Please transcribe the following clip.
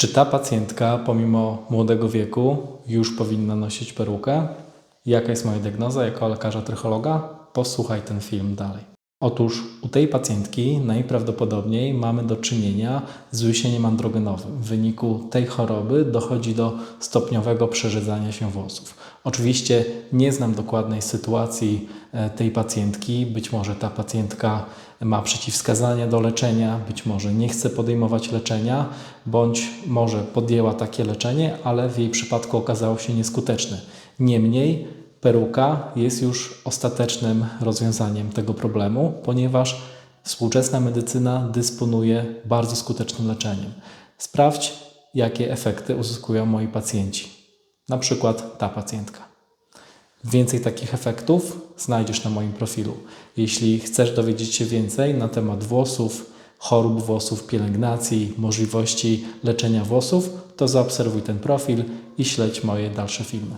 Czy ta pacjentka, pomimo młodego wieku, już powinna nosić perukę? Jaka jest moja diagnoza jako lekarza trychologa? Posłuchaj ten film dalej. Otóż u tej pacjentki najprawdopodobniej mamy do czynienia z łysieniem androgenowym. W wyniku tej choroby dochodzi do stopniowego przerzedzania się włosów. Oczywiście nie znam dokładnej sytuacji e, tej pacjentki. Być może ta pacjentka ma przeciwwskazania do leczenia, być może nie chce podejmować leczenia, bądź może podjęła takie leczenie, ale w jej przypadku okazało się nieskuteczne. Niemniej peruka jest już ostatecznym rozwiązaniem tego problemu, ponieważ współczesna medycyna dysponuje bardzo skutecznym leczeniem. Sprawdź, jakie efekty uzyskują moi pacjenci. Na przykład ta pacjentka. Więcej takich efektów znajdziesz na moim profilu. Jeśli chcesz dowiedzieć się więcej na temat włosów, chorób włosów, pielęgnacji, możliwości leczenia włosów, to zaobserwuj ten profil i śledź moje dalsze filmy.